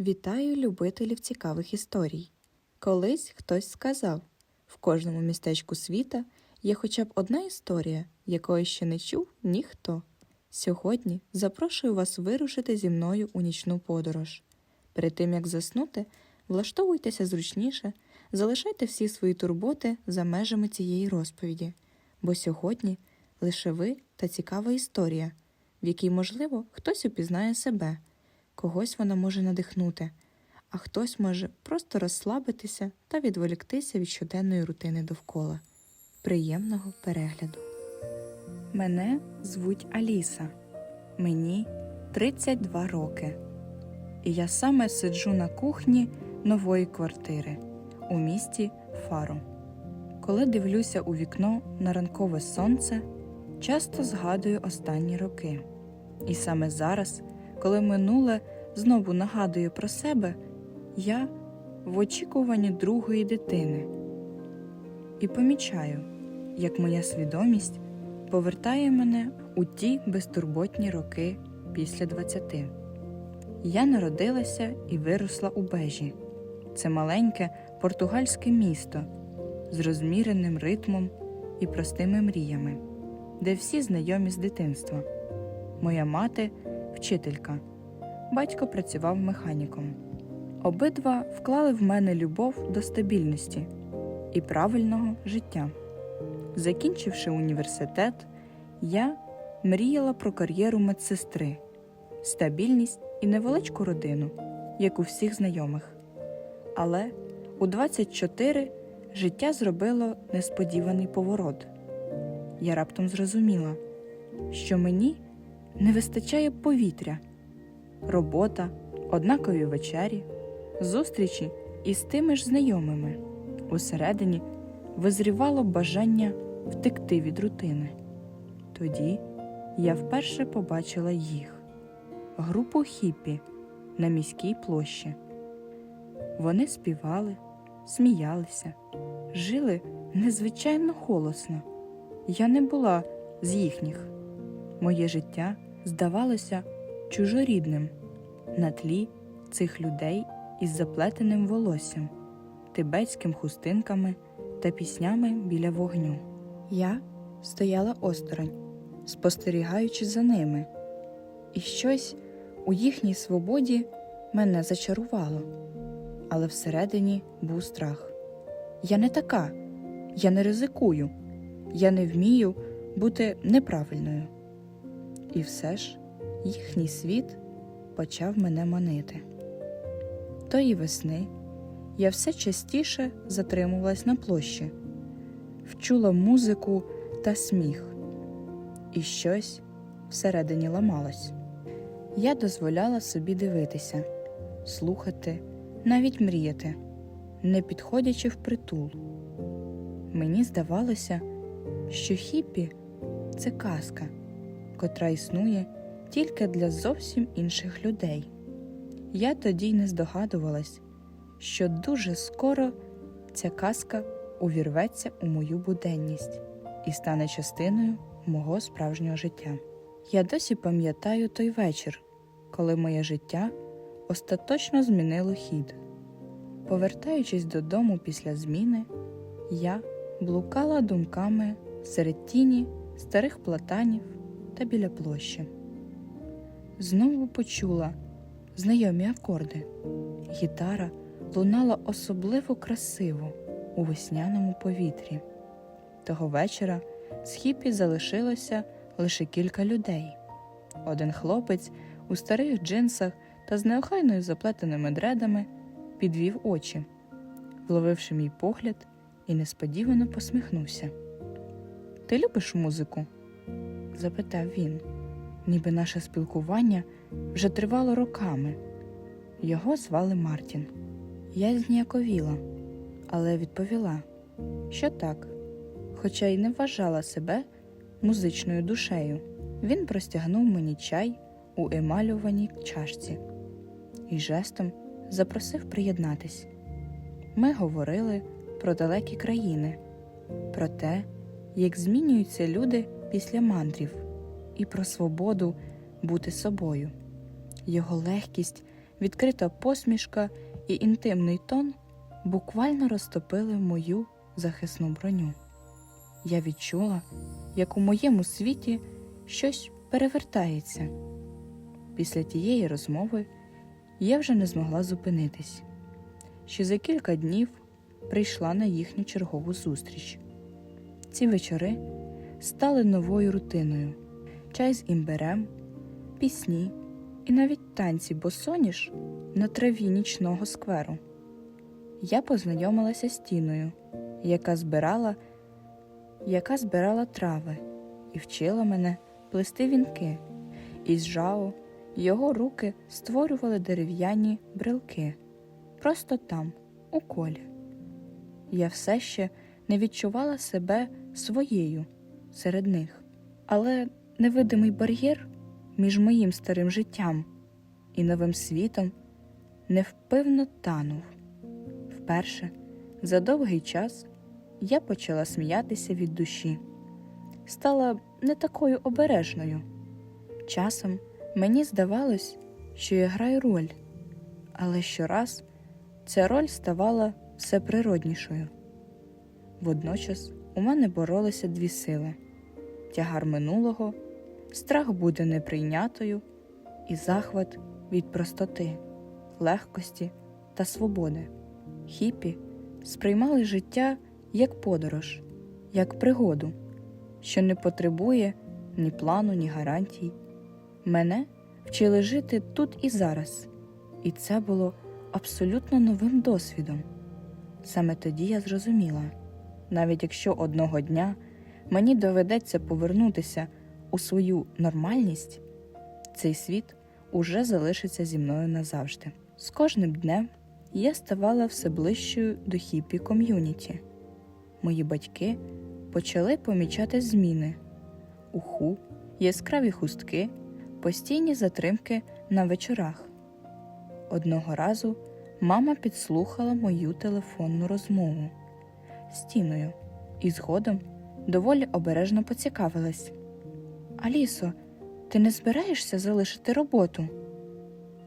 Вітаю любителів цікавих історій. Колись хтось сказав: в кожному містечку світа є хоча б одна історія, якої ще не чув ніхто. Сьогодні запрошую вас вирушити зі мною у нічну подорож. Перед тим як заснути, влаштовуйтеся зручніше, залишайте всі свої турботи за межами цієї розповіді, бо сьогодні лише ви та цікава історія, в якій, можливо, хтось упізнає себе, когось вона може надихнути, а хтось може просто розслабитися та відволіктися від щоденної рутини довкола. Приємного перегляду! Мене звуть Аліса. Мені 32 роки. І я саме сиджу на кухні нової квартири у місті Фаро. Коли дивлюся у вікно на ранкове сонце, часто згадую останні роки. І саме зараз, коли минуле знову нагадує про себе, я в очікуванні другої дитини. І помічаю, як моя свідомість повертає мене у ті безтурботні роки після 20. Я народилася і виросла у Бежі. Це маленьке португальське місто з розміреним ритмом і простими мріями, де всі знайомі з дитинства. Моя мати вчителька, батько працював механіком. Обидва вклали в мене любов до стабільності і правильного життя. Закінчивши університет, я мріяла про кар'єру медсестри, стабільність і невеличку родину, як у всіх знайомих. Але у 24 життя зробило несподіваний поворот. Я раптом зрозуміла, що мені не вистачає повітря, робота, однакові вечері, зустрічі із тими ж знайомими. Усередині визрівало бажання втекти від рутини. Тоді я вперше побачила їх групу хіпі на міській площі. Вони співали, сміялися, жили незвичайно голосно. Я не була з їхніх. Моє життя здавалося чужорідним на тлі цих людей із заплетеним волоссям, тибетським хустинками та піснями біля вогню. Я стояла осторонь, спостерігаючи за ними, і щось у їхній свободі мене зачарувало, але всередині був страх. Я не така, я не ризикую, я не вмію бути неправильною. І все ж їхній світ почав мене манити. Тої весни я все частіше затримувалась на площі, вчула музику та сміх, і щось всередині ламалось. Я дозволяла собі дивитися, слухати, навіть мріяти, не підходячи впритул. Мені здавалося, що хіпі це казка, котра існує тільки для зовсім інших людей. Я тоді й не здогадувалась, що дуже скоро ця казка увірветься у мою буденність і стане частиною мого справжнього життя. Я досі пам'ятаю той вечір, коли моє життя остаточно змінило хід. Повертаючись додому після зміни, я блукала думками серед тіні старих платанів та біля площі. Знову почула знайомі акорди. Гітара лунала особливо красиво у весняному повітрі. Того вечора з хіпі залишилося лише кілька людей. Один хлопець у старих джинсах та з неохайною заплетеними дредами підвів очі, вловивши мій погляд, і несподівано посміхнувся. Ти любиш музику? Запитав він, ніби наше спілкування вже тривало роками. Його звали Мартін. Я зніяковіла, але відповіла, що так, хоча й не вважала себе музичною душею. Він простягнув мені чай у емалюваній чашці і жестом запросив приєднатись. Ми говорили про далекі країни, про те, як змінюються люди після мандрів, і про свободу бути собою. Його легкість відкрита посмішка і інтимний тон буквально розтопили мою захисну броню. Я відчула, як у моєму світі щось перевертається. Після тієї розмови я вже не змогла зупинитись. Ще за кілька днів прийшла на їхню чергову зустріч. Ці вечори стали новою рутиною: чай з імбирем, пісні і навіть танці босоніж на траві нічного скверу. Я познайомилася з Тіною, яка збирала, яка збирала трави і вчила мене плести вінки. Із жао його руки створювали дерев'яні брелки просто там, у колі. Я все ще не відчувала себе своєю серед них, але невидимий бар'єр між моїм старим життям і новим світом невпевно танув. Вперше за довгий час я почала сміятися від душі, стала не такою обережною. Часом мені здавалось, що я граю роль, але щораз ця роль ставала все природнішою. Водночас у мене боролися дві сили тягар минулого, страх бути неприйнятою і захват від простоти, легкості та свободи. Хіпі сприймали життя як подорож, як пригоду, що не потребує ні плану, ні гарантій. Мене вчили жити тут і зараз, і це було абсолютно новим досвідом. Саме тоді я зрозуміла, навіть якщо одного дня мені доведеться повернутися у свою нормальність, цей світ уже залишиться зі мною назавжди. З кожним днем я ставала все ближчою до хіпі ком'юніті. Мої батьки почали помічати зміни уху, яскраві хустки, постійні затримки на вечорах. Одного разу мама підслухала мою телефонну розмову з Тіною і згодом доволі обережно поцікавилась. Алісо, ти не збираєшся залишити роботу?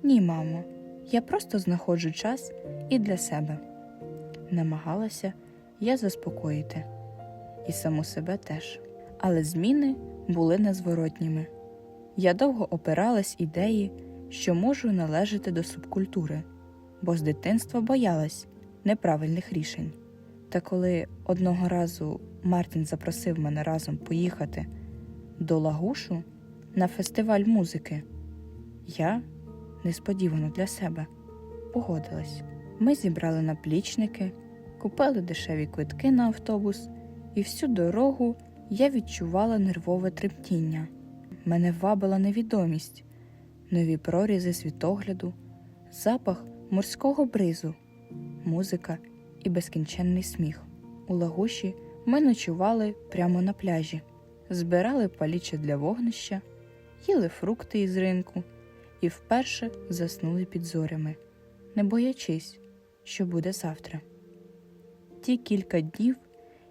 Ні, мамо, я просто знаходжу час і для себе. Намагалася я заспокоїти, і саму себе теж. Але зміни були незворотніми. Я довго опиралась ідеї, що можу належати до субкультури, бо з дитинства боялась неправильних рішень. Та коли одного разу Мартін запросив мене разом поїхати до Лагушу на фестиваль музики, я несподівано для себе погодилась. Ми зібрали наплічники, купили дешеві квитки на автобус, і всю дорогу я відчувала нервове тремтіння. Мене вабила невідомість, нові прорізи світогляду, запах морського бризу, музика і безкінченний сміх. У лагуші ми ночували прямо на пляжі, збирали паліче для вогнища, їли фрукти із ринку і вперше заснули під зорями, не боячись, що буде завтра. Ті кілька днів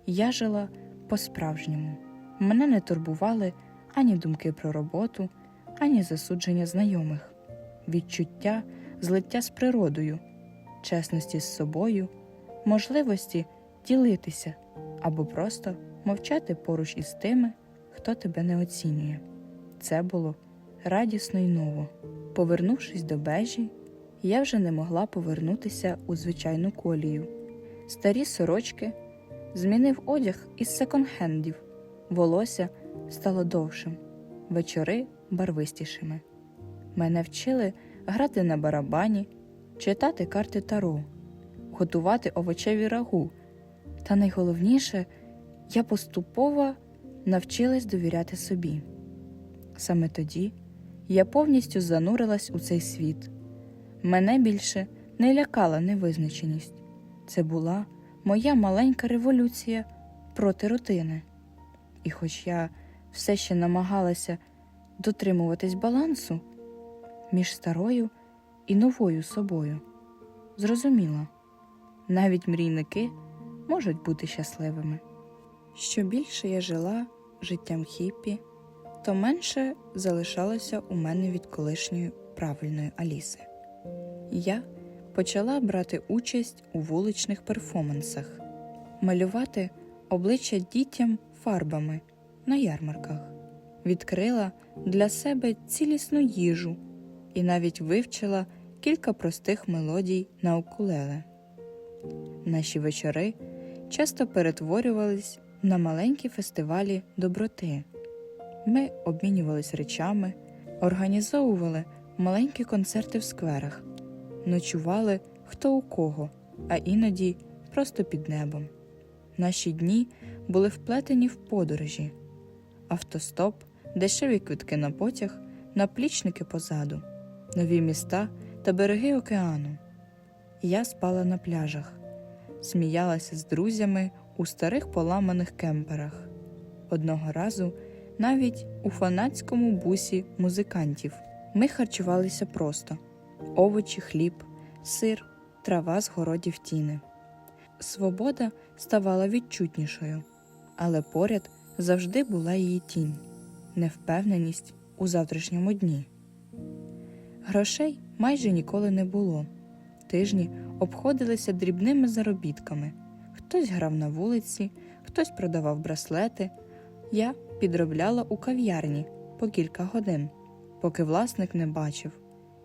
я жила по-справжньому. Мене не турбували ані думки про роботу, ані засудження знайомих, відчуття злиття з природою, чесності з собою, можливості ділитися або просто мовчати поруч із тими, хто тебе не оцінює. Це було радісно й ново. Повернувшись до бежі, я вже не могла повернутися у звичайну колію. Старі сорочки змінив одяг із секонд-хендів, волосся стало довшим, вечори барвистішими. Мене вчили грати на барабані, читати карти таро, готувати овочеві рагу. Та найголовніше, я поступово навчилась довіряти собі. Саме тоді я повністю занурилась у цей світ. Мене більше не лякала невизначеність. Це була моя маленька революція проти рутини. І хоч я все ще намагалася дотримуватись балансу між старою і новою собою, зрозуміла, навіть мрійники можуть бути щасливими. Що більше я жила життям хіпі, то менше залишалося у мене від колишньої правильної Аліси. я почала брати участь у вуличних перформансах, малювати обличчя дітям фарбами на ярмарках, відкрила для себе цілісну їжу і навіть вивчила кілька простих мелодій на укулеле. Наші вечори часто перетворювались на маленькі фестивалі доброти. Ми обмінювались речами, організовували маленькі концерти в скверах, ночували хто у кого, а іноді просто під небом. Наші дні були вплетені в подорожі, автостоп, дешеві квитки на потяг, наплічники позаду, нові міста та береги океану. Я спала на пляжах, сміялася з друзями у старих поламаних кемперах. Одного разу навіть у фанатському бусі музикантів ми харчувалися просто: овочі, хліб, сир, трава з городів тіни. Свобода ставала відчутнішою, але поряд завжди була її тінь, невпевненість у завтрашньому дні. Грошей майже ніколи не було. Тижні обходилися дрібними заробітками. Хтось грав на вулиці, хтось продавав браслети. Я підробляла у кав'ярні по кілька годин, поки власник не бачив,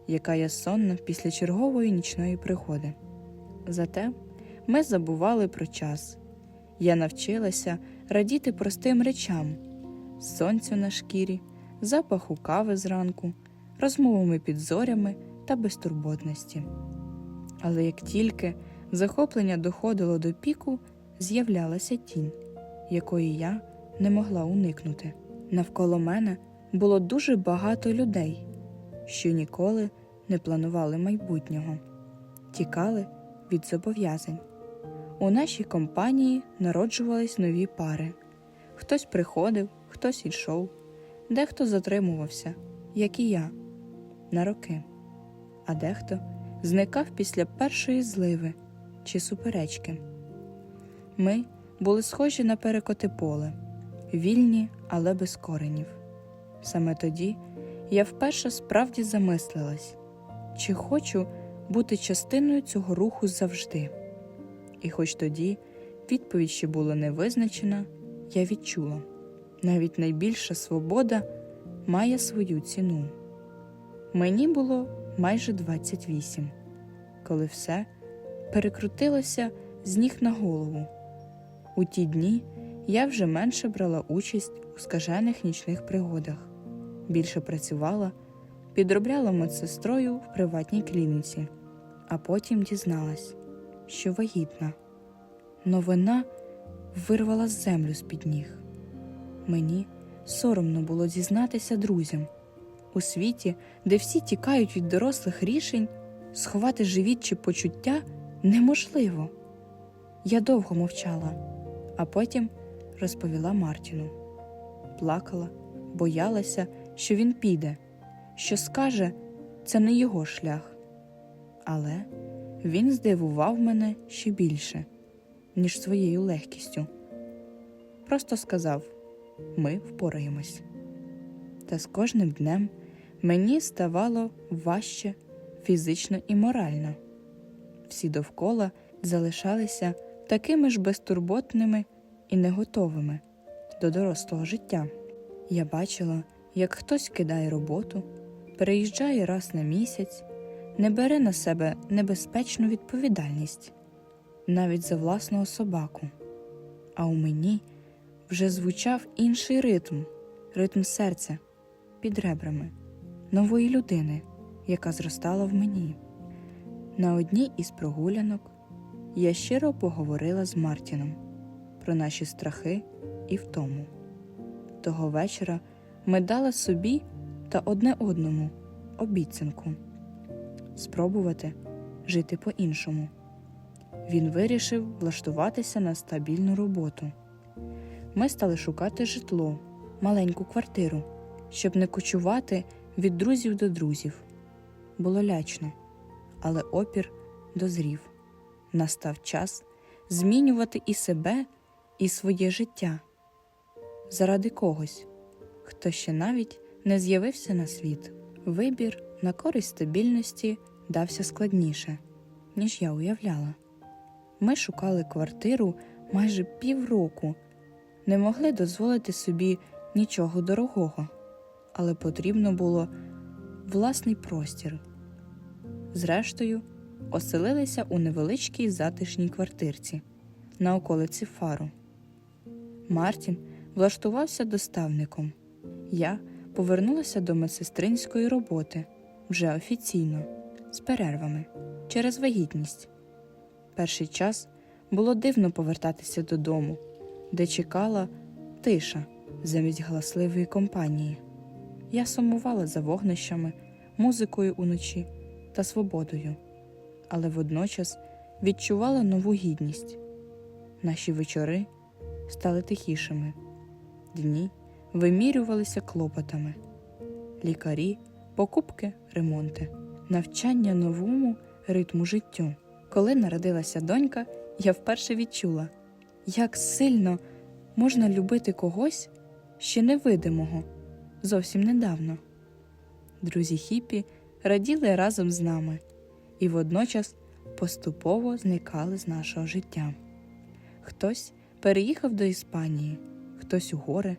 яка я сонна після чергової нічної пригоди. Зате ми забували про час. Я навчилася радіти простим речам: сонцю на шкірі, запаху кави зранку, розмовами під зорями та безтурботності. Але як тільки захоплення доходило до піку, з'являлася тінь, якої я не могла уникнути. Навколо мене було дуже багато людей, що ніколи не планували майбутнього, тікали від зобов'язань. У нашій компанії народжувались нові пари. Хтось приходив, хтось йшов, дехто затримувався, як і я, на роки, а дехто зникав після першої зливи чи суперечки. Ми були схожі на перекоти поле, вільні, але без коренів. Саме тоді я вперше справді замислилась, чи хочу бути частиною цього руху завжди. І хоч тоді відповідь ще була не визначена, я відчула навіть найбільша свобода має свою ціну. Мені було майже 28, коли все перекрутилося з ніг на голову. У ті дні я вже менше брала участь у скажених нічних пригодах, більше працювала, підробляла медсестрою в приватній клініці, а потім дізналась, що вагітна. Новина вирвала землю з під ніг. Мені соромно було дізнатися друзям. У світі, де всі тікають від дорослих рішень, сховати живіт почуття неможливо. Я довго мовчала, а потім розповіла Мартіну. Плакала, боялася, що він піде, що скаже, це не його шлях. Але він здивував мене ще більше, ніж своєю легкістю. Просто сказав ми впораємось. Та з кожним днем мені ставало важче фізично і морально. Всі довкола залишалися такими ж безтурботними і неготовими до дорослого життя. Я бачила, як хтось кидає роботу, переїжджає раз на місяць, не бере на себе небезпечну відповідальність навіть за власного собаку. А у мені вже звучав інший ритм, ритм серця під ребрами нової людини, яка зростала в мені. На одній із прогулянок я щиро поговорила з Мартіном про наші страхи і втому. Того вечора ми дали собі та одне одному обіцянку спробувати жити по-іншому. Він вирішив влаштуватися на стабільну роботу. Ми стали шукати житло, маленьку квартиру, щоб не кочувати від друзів до друзів. Було лячно, але опір дозрів. Настав час змінювати і себе, і своє життя заради когось, хто ще навіть не з'явився на світ. Вибір на користь стабільності дався складніше, ніж я уявляла. Ми шукали квартиру майже півроку, не могли дозволити собі нічого дорогого, але потрібно було власний простір. Зрештою, оселилися у невеличкій затишній квартирці на околиці Фару. Мартін влаштувався доставником. Я повернулася до медсестринської роботи вже офіційно, з перервами через вагітність. Перший час було дивно повертатися додому, де чекала тиша замість галасливої компанії. Я сумувала за вогнищами, музикою уночі та свободою, але водночас відчувала нову гідність. Наші вечори стали тихішими, дні вимірювалися клопотами, лікарі, покупки, ремонти, навчання новому ритму життю. Коли народилася донька, я вперше відчула, як сильно можна любити когось ще невидимого зовсім недавно. Друзі хіпі раділи разом з нами і водночас поступово зникали з нашого життя. Хтось переїхав до Іспанії, хтось у гори,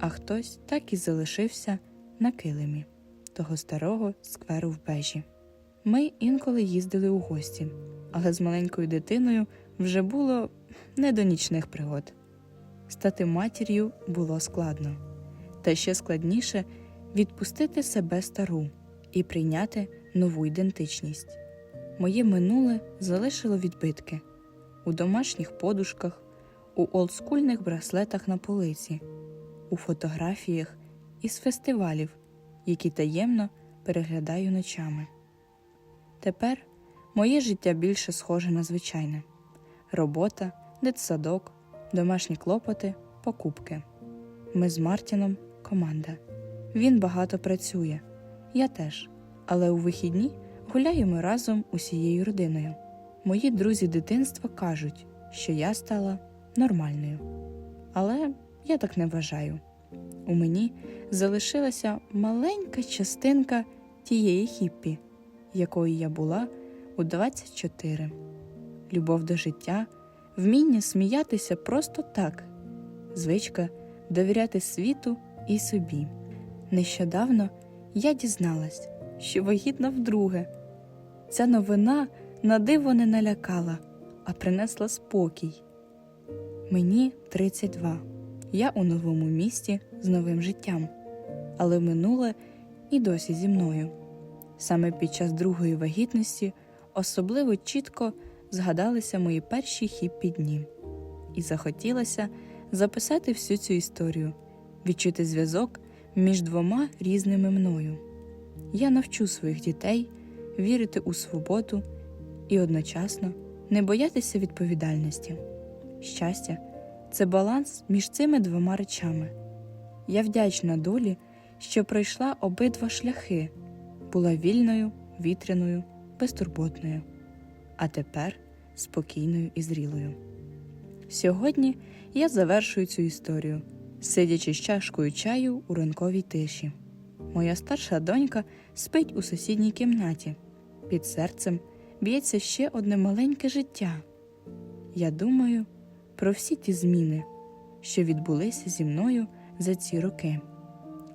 а хтось так і залишився на килимі того старого скверу в бежі. Ми інколи їздили у гості, але з маленькою дитиною вже було не до нічних пригод. Стати матір'ю було складно, та ще складніше відпустити себе стару і прийняти нову ідентичність. Моє минуле залишило відбитки у домашніх подушках, у олдскульних браслетах на полиці, у фотографіях із фестивалів, які таємно переглядаю ночами. Тепер моє життя більше схоже на звичайне: робота, дитсадок, домашні клопоти, покупки. Ми з Мартіном команда. Він багато працює, я теж, але у вихідні гуляємо разом усією родиною. Мої друзі дитинства кажуть, що я стала нормальною. Але я так не вважаю. У мені залишилася маленька частинка тієї хіппі, якою я була у 24. Любов до життя, вміння сміятися просто так, звичка довіряти світу і собі. Нещодавно я дізналась, що вагітна вдруге. Ця новина на диво не налякала, а принесла спокій. Мені 32. Я у новому місті з новим життям, але минуле і досі зі мною. Саме під час другої вагітності особливо чітко згадалися мої перші хіппі дні, і захотілося записати всю цю історію, відчути зв'язок між двома різними мною. Я навчу своїх дітей вірити у свободу і одночасно не боятися відповідальності. Щастя це баланс між цими двома речами. Я вдячна долі, що пройшла обидва шляхи, була вільною, вітряною, безтурботною, а тепер спокійною і зрілою. Сьогодні я завершую цю історію, сидячи з чашкою чаю у ранковій тиші. Моя старша донька спить у сусідній кімнаті. Під серцем б'ється ще одне маленьке життя. Я думаю про всі ті зміни, що відбулися зі мною за ці роки,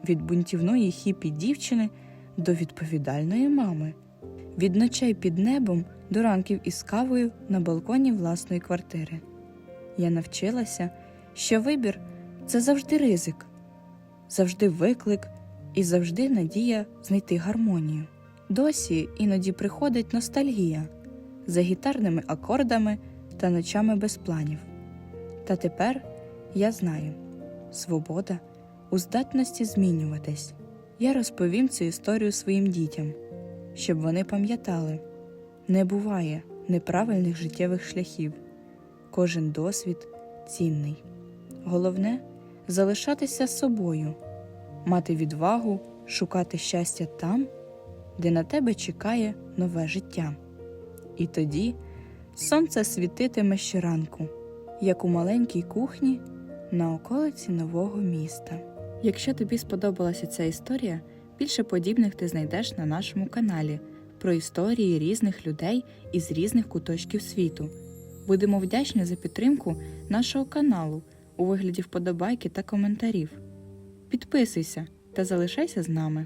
від бунтівної хіпі дівчини до відповідальної мами, від ночей під небом до ранків із кавою на балконі власної квартири. Я навчилася, що вибір це завжди ризик, завжди виклик і завжди надія знайти гармонію. Досі іноді приходить ностальгія за гітарними акордами та ночами без планів. Та тепер я знаю свобода у здатності змінюватись. Я розповім цю історію своїм дітям, щоб вони пам'ятали не буває неправильних життєвих шляхів, кожен досвід цінний. Головне залишатися собою, мати відвагу, шукати щастя там, де на тебе чекає нове життя. І тоді сонце світитиме щоранку, як у маленькій кухні на околиці нового міста. Якщо тобі сподобалася ця історія, більше подібних ти знайдеш на нашому каналі. про історії різних людей із різних куточків світу. Будемо вдячні за підтримку нашого каналу у вигляді вподобайки та коментарів. Підписуйся та залишайся з нами.